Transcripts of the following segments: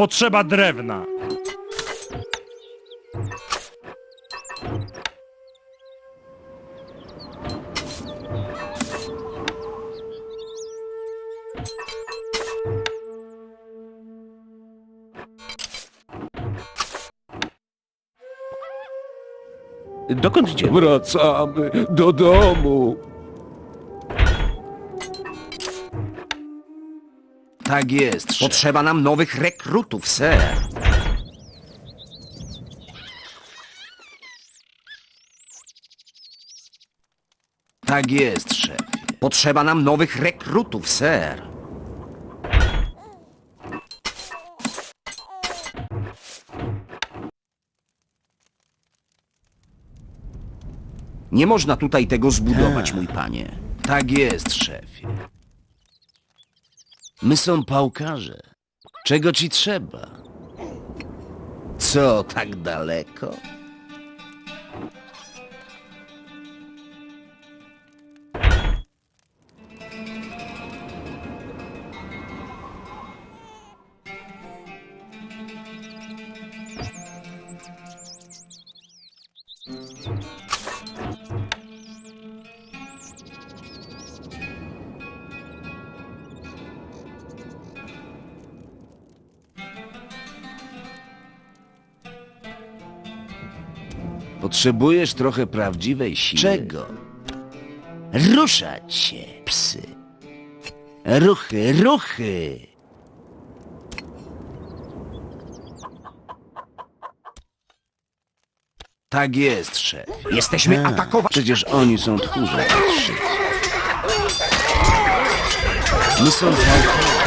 Potrzeba drewna. Dokąd idziemy? Wracamy do domu. Tak jest. Potrzeba nam nowych rekrutów, ser. Tak jest, szefie. Potrzeba nam nowych rekrutów, ser. Nie można tutaj tego zbudować, mój panie. Tak jest, szefie. My są pałkarze. Czego ci trzeba? Co, tak daleko? Potrzebujesz trochę prawdziwej siły. Czego? Ruszać się, psy. Ruchy, ruchy. Tak jest, szef. Jesteśmy atakowani. Przecież oni są tchórze. patrzcie. My są pałkarze.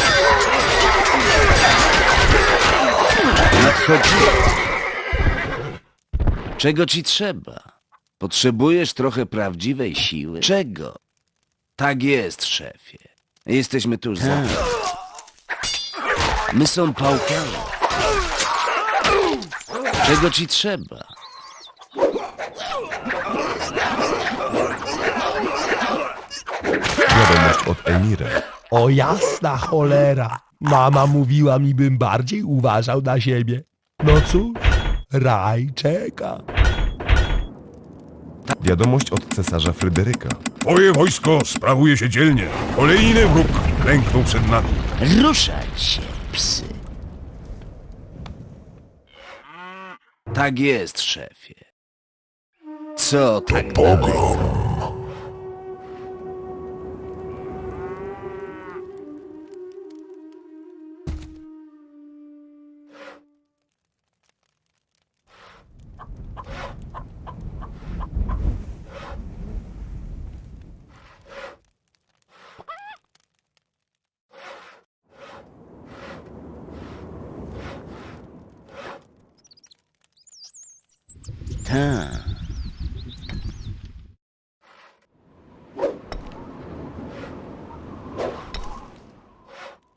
Nadchodzimy. Czego ci trzeba? Potrzebujesz trochę prawdziwej siły? Czego? Tak jest, szefie. Jesteśmy tuż za tobą. My są pałkarze. Czego ci trzeba? Wiadomość od Emira. O jasna cholera. Mama mówiła mi, bym bardziej uważał na siebie. No cóż, raj czeka. Wiadomość od cesarza Fryderyka. Twoje wojsko sprawuje się dzielnie. Kolejny wróg klęknął przed nami. Ruszać się, psy. Tak jest, szefie. Co tak daleko? Tak.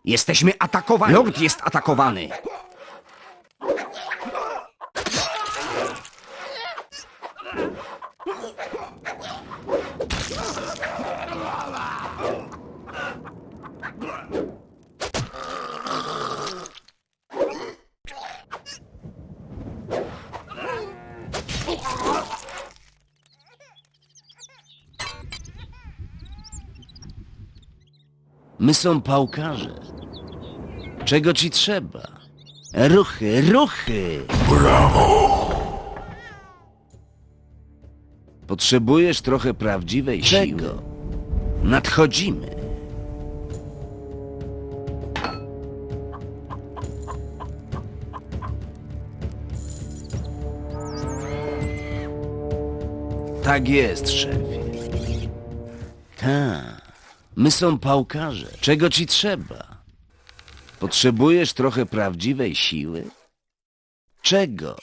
Jesteśmy atakowani. Lord jest atakowany. My są pałkarze. Czego ci trzeba? Ruchy, ruchy! Brawo! Potrzebujesz trochę prawdziwej siły. Nadchodzimy. Tak jest, szefie. Tak. My są pałkarze. Czego ci trzeba? Potrzebujesz trochę prawdziwej siły? Czego?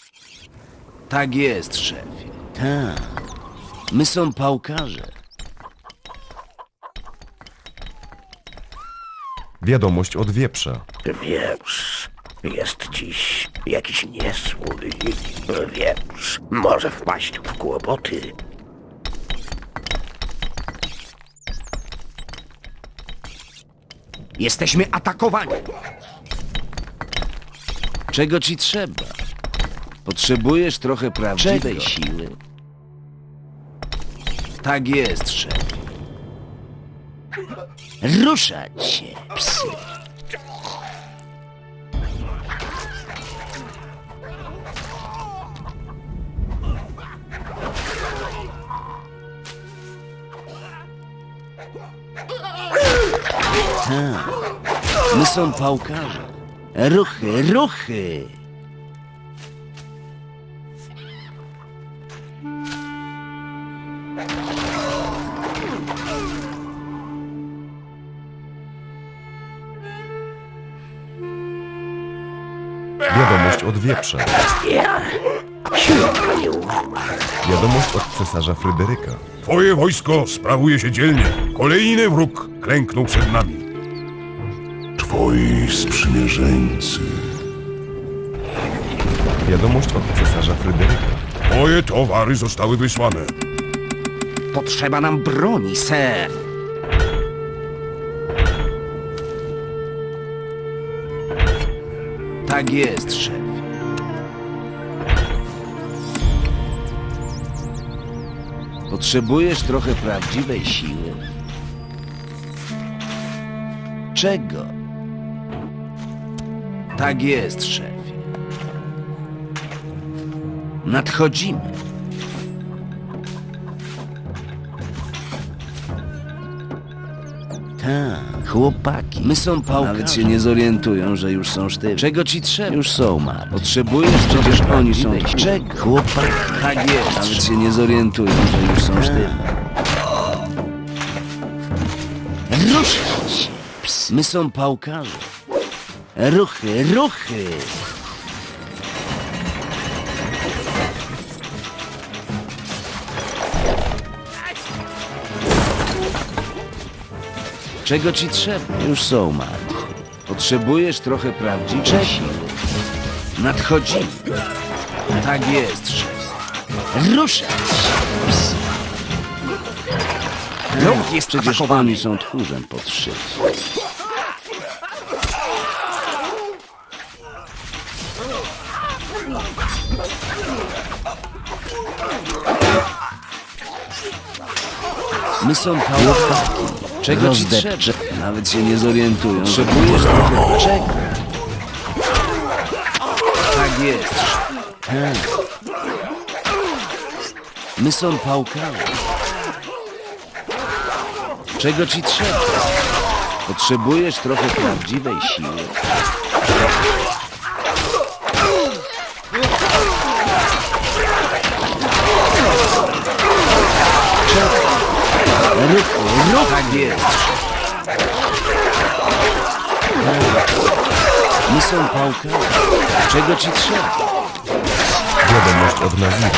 Tak jest, szefie. Tak. My są pałkarze. Wiadomość od wieprza. Wieprz jest dziś jakiś niesłój. Wieprz może wpaść w kłopoty. Jesteśmy atakowani. Czego ci trzeba? Potrzebujesz trochę prawdziwej siły? Tak jest, szef. Ruszać się, psy. Są pałkarze. Ruchy, ruchy. Wiadomość od wieprza. Wiadomość od cesarza Fryderyka. Twoje wojsko sprawuje się dzielnie. Kolejny wróg klęknął przed nami. Twoi sprzymierzeńcy. Wiadomość od cesarza Fryderyka. Twoje towary zostały wysłane. Potrzeba nam broni, ser. Tak jest, szef. Potrzebujesz trochę prawdziwej siły? Czego? Tak jest, szefie. Nadchodzimy. Tak, chłopaki. My są pałkarze. Nawet się nie zorientują, że już są sztywni. Czego ci trzeba? Już są, Mar. Potrzebujesz, przecież oni są Czego? Chłopaki. Tak jest. Nawet się nie zorientują, że już są sztywni. Ruszać. My są pałkarze. Ruchy, ruchy. Czego ci trzeba? Już są, Marty. Potrzebujesz trochę prawdziwej siły. Nadchodzimy. Tak jest, szef. Ruszać. Rąk jest Przecież oni są tchórzem podszyci. My są pałowaki. Czego ci trzeba? Nawet się nie zorientują. Potrzebujesz trochę czego? Tak jest. Tak. My są pałkami. Czego ci trzeba? Potrzebujesz trochę prawdziwej siły. Ruch! Tak jest. My są pałkami. Czego ci trzeba? Wiadomość od Nazira.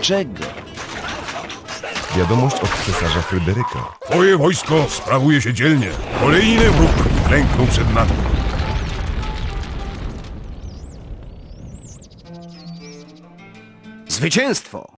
Czego? Wiadomość od cesarza Fryderyka. Twoje wojsko sprawuje się dzielnie. Kolejny wróg klęknął przed nami. Zwycięstwo!